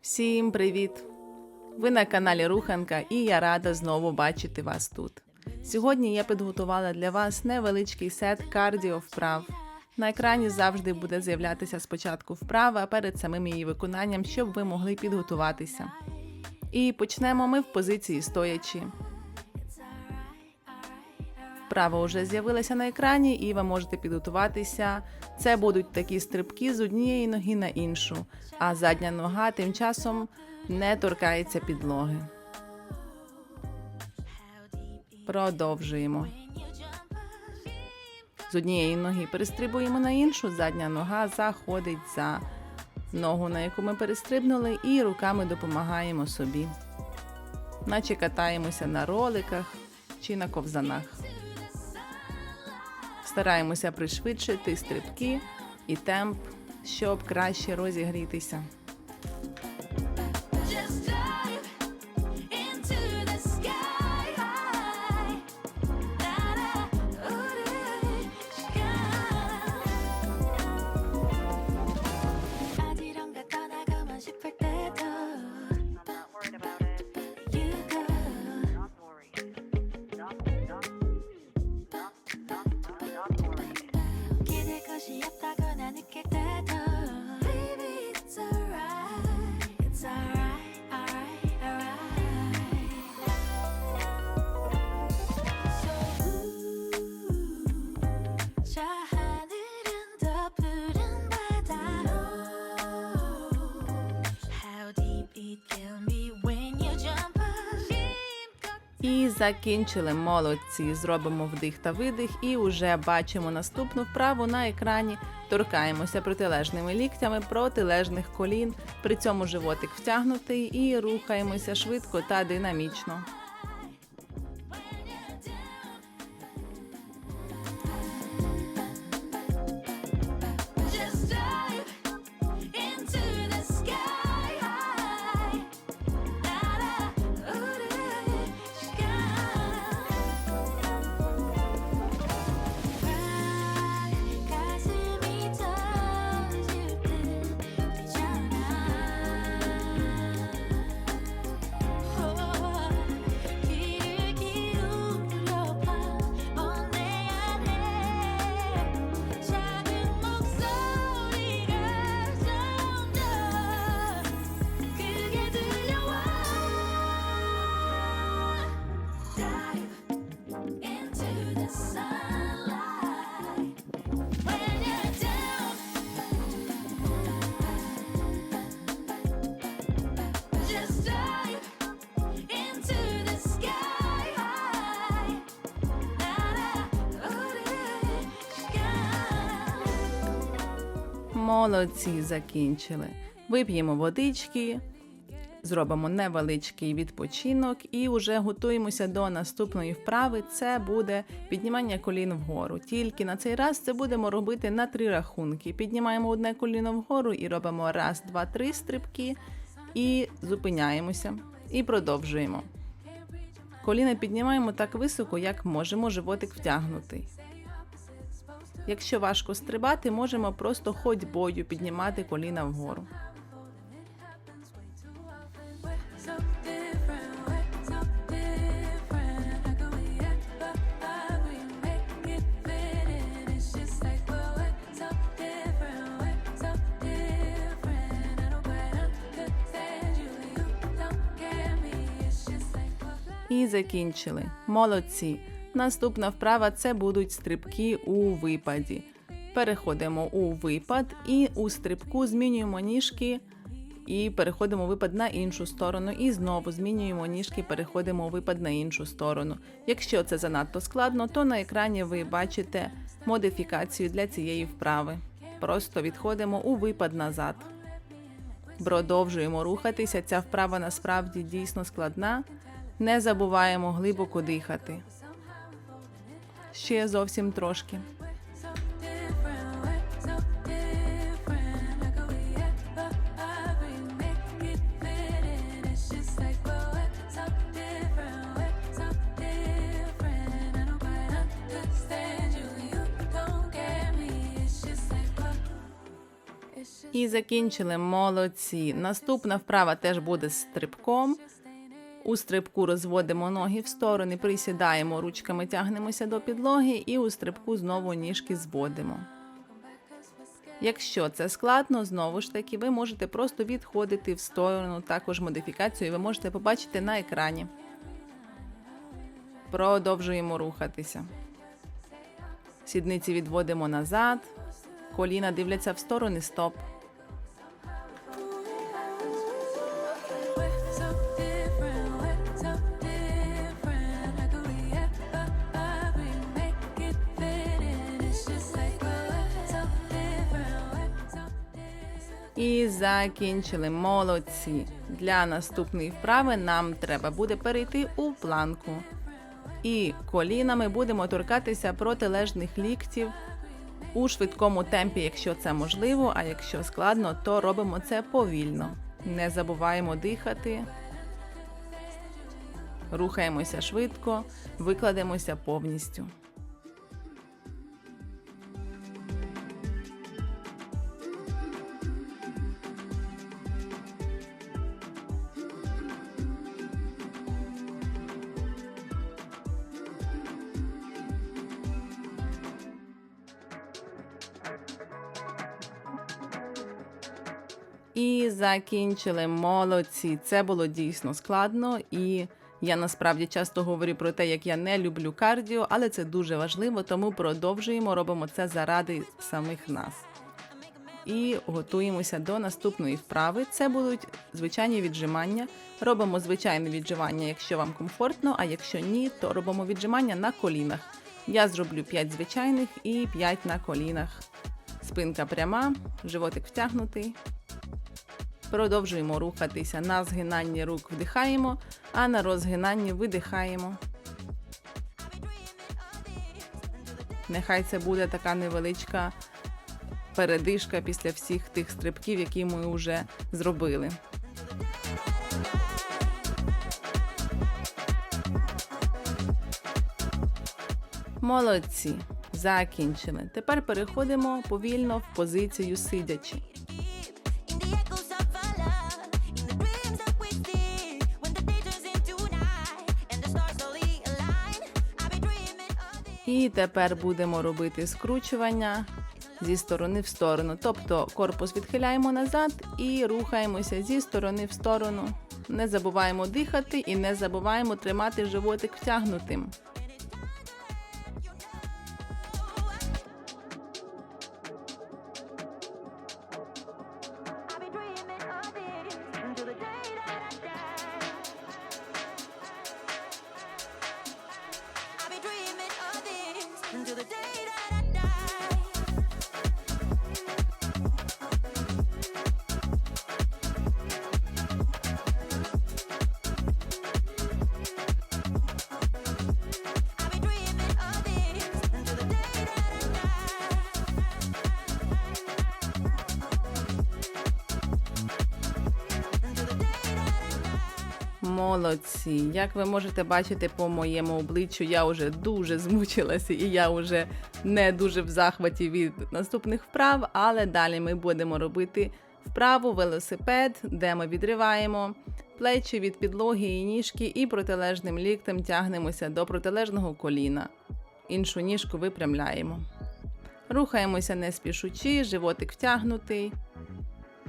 Всім привіт! Ви на каналі Руханка і я рада знову бачити вас тут. Сьогодні я підготувала для вас невеличкий сет кардіо вправ. На екрані завжди буде з'являтися спочатку вправа перед самим її виконанням, щоб ви могли підготуватися. І почнемо ми в позиції стоячи. Вправа вже з'явилася на екрані, і ви можете підготуватися. Це будуть такі стрибки з однієї ноги на іншу, а задня нога тим часом не торкається підлоги. Продовжуємо. З однієї ноги перестрибуємо на іншу, задня нога заходить за ногу, на яку ми перестрибнули, і руками допомагаємо собі. Наче катаємося на роликах чи на ковзанах. Стараємося пришвидшити стрибки і темп, щоб краще розігрітися. І закінчили молодці. Зробимо вдих та видих, і вже бачимо наступну вправу на екрані. Торкаємося протилежними ліктями протилежних колін. При цьому животик втягнутий і рухаємося швидко та динамічно. Молодці, закінчили. Вип'ємо водички, зробимо невеличкий відпочинок і вже готуємося до наступної вправи. Це буде піднімання колін вгору. Тільки на цей раз це будемо робити на три рахунки. Піднімаємо одне коліно вгору і робимо раз, два, три стрибки, і зупиняємося і продовжуємо. Коліна піднімаємо так високо, як можемо, животик втягнутий. Якщо важко стрибати, можемо просто ходьбою піднімати коліна вгору. І закінчили. Молодці. Наступна вправа це будуть стрибки у випаді. Переходимо у випад і у стрибку змінюємо ніжки і переходимо випад на іншу сторону. І знову змінюємо ніжки, переходимо випад на іншу сторону. Якщо це занадто складно, то на екрані ви бачите модифікацію для цієї вправи. Просто відходимо у випад назад. Продовжуємо рухатися. Ця вправа насправді дійсно складна. Не забуваємо глибоко дихати. Ще зовсім трошки. І закінчили молодці. Наступна вправа теж буде з стрибком. У стрибку розводимо ноги в сторони, присідаємо, ручками тягнемося до підлоги і у стрибку знову ніжки зводимо. Якщо це складно, знову ж таки, ви можете просто відходити в сторону, також модифікацію ви можете побачити на екрані. Продовжуємо рухатися. Сідниці відводимо назад, коліна дивляться в сторони стоп. Закінчили. Молодці. Для наступної вправи нам треба буде перейти у планку. І колінами будемо торкатися протилежних ліктів у швидкому темпі, якщо це можливо, а якщо складно, то робимо це повільно. Не забуваємо дихати. Рухаємося швидко, викладемося повністю. І закінчили молодці. Це було дійсно складно, і я насправді часто говорю про те, як я не люблю кардіо, але це дуже важливо, тому продовжуємо, робимо це заради самих нас. І готуємося до наступної вправи. Це будуть звичайні віджимання. Робимо звичайне віджимання, якщо вам комфортно, а якщо ні, то робимо віджимання на колінах. Я зроблю 5 звичайних і 5 на колінах. Спинка пряма, животик втягнутий. Продовжуємо рухатися. На згинанні рук вдихаємо, а на розгинанні видихаємо. Нехай це буде така невеличка передишка після всіх тих стрибків, які ми вже зробили. Молодці. Закінчили. Тепер переходимо повільно в позицію сидячи. І тепер будемо робити скручування зі сторони в сторону. Тобто корпус відхиляємо назад і рухаємося зі сторони в сторону. Не забуваємо дихати і не забуваємо тримати животик втягнутим. Until the day Молодці. Як ви можете бачити по моєму обличчю, я вже дуже змучилася і я вже не дуже в захваті від наступних вправ, але далі ми будемо робити вправу велосипед, де ми відриваємо плечі від підлоги і ніжки, і протилежним ліктем тягнемося до протилежного коліна. Іншу ніжку випрямляємо. Рухаємося не спішучи, животик втягнутий.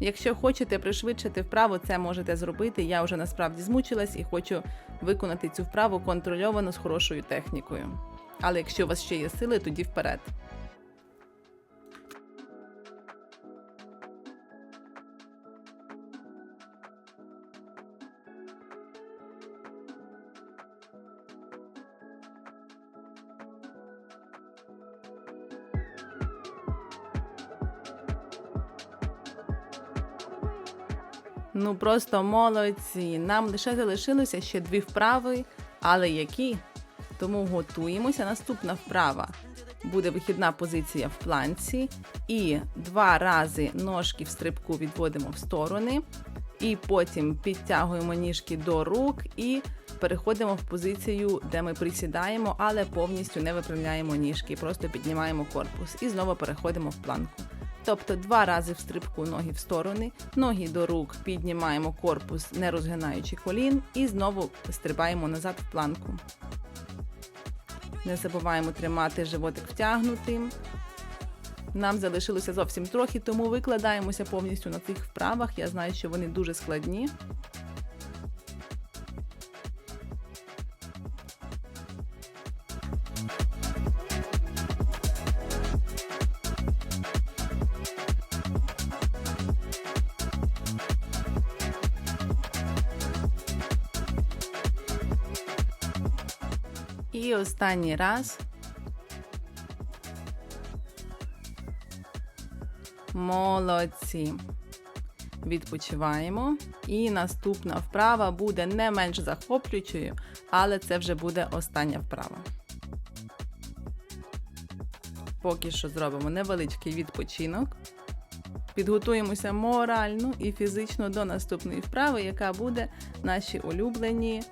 Якщо хочете пришвидшити вправу, це можете зробити. Я вже насправді змучилась і хочу виконати цю вправу контрольовано з хорошою технікою. Але якщо у вас ще є сили, тоді вперед. Ну просто молодці. Нам лише залишилося ще дві вправи, але які? Тому готуємося. Наступна вправа буде вихідна позиція в планці, і два рази ножки в стрибку відводимо в сторони, і потім підтягуємо ніжки до рук і переходимо в позицію, де ми присідаємо, але повністю не випрямляємо ніжки, просто піднімаємо корпус і знову переходимо в планку. Тобто два рази в стрибку ноги в сторони, ноги до рук, піднімаємо корпус, не розгинаючи колін, і знову стрибаємо назад в планку. Не забуваємо тримати животик втягнутим. Нам залишилося зовсім трохи, тому викладаємося повністю на цих вправах. Я знаю, що вони дуже складні. І останній раз. Молодці. Відпочиваємо. І наступна вправа буде не менш захоплюючою, але це вже буде остання вправа. Поки що зробимо невеличкий відпочинок. Підготуємося морально і фізично до наступної вправи, яка буде наші улюблені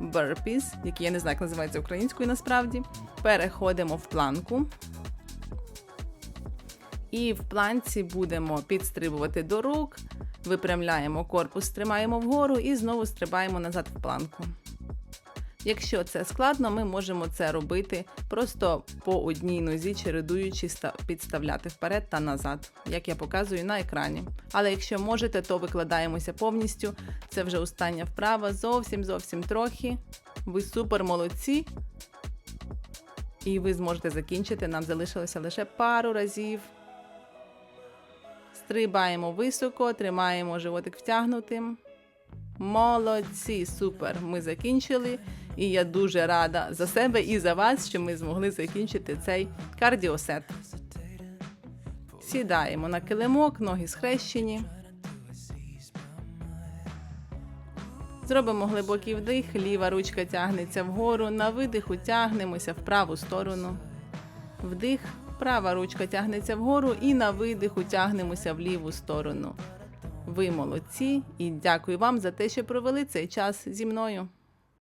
burpees, які я не знаю, як називається українською насправді. Переходимо в планку. І в планці будемо підстрибувати до рук, випрямляємо корпус, тримаємо вгору і знову стрибаємо назад в планку. Якщо це складно, ми можемо це робити просто по одній нозі, чередуючи підставляти вперед та назад, як я показую на екрані. Але якщо можете, то викладаємося повністю. Це вже остання вправа, зовсім зовсім трохи. Ви супер молодці. І ви зможете закінчити. Нам залишилося лише пару разів. Стрибаємо високо, тримаємо животик втягнутим. Молодці, супер! Ми закінчили. І я дуже рада за себе і за вас, що ми змогли закінчити цей кардіосет. Сідаємо на килимок, ноги схрещені. Зробимо глибокий вдих, ліва ручка тягнеться вгору, на видиху тягнемося в праву сторону. Вдих, права ручка тягнеться вгору і на видиху тягнемося в ліву сторону. Ви молодці і дякую вам за те, що провели цей час зі мною.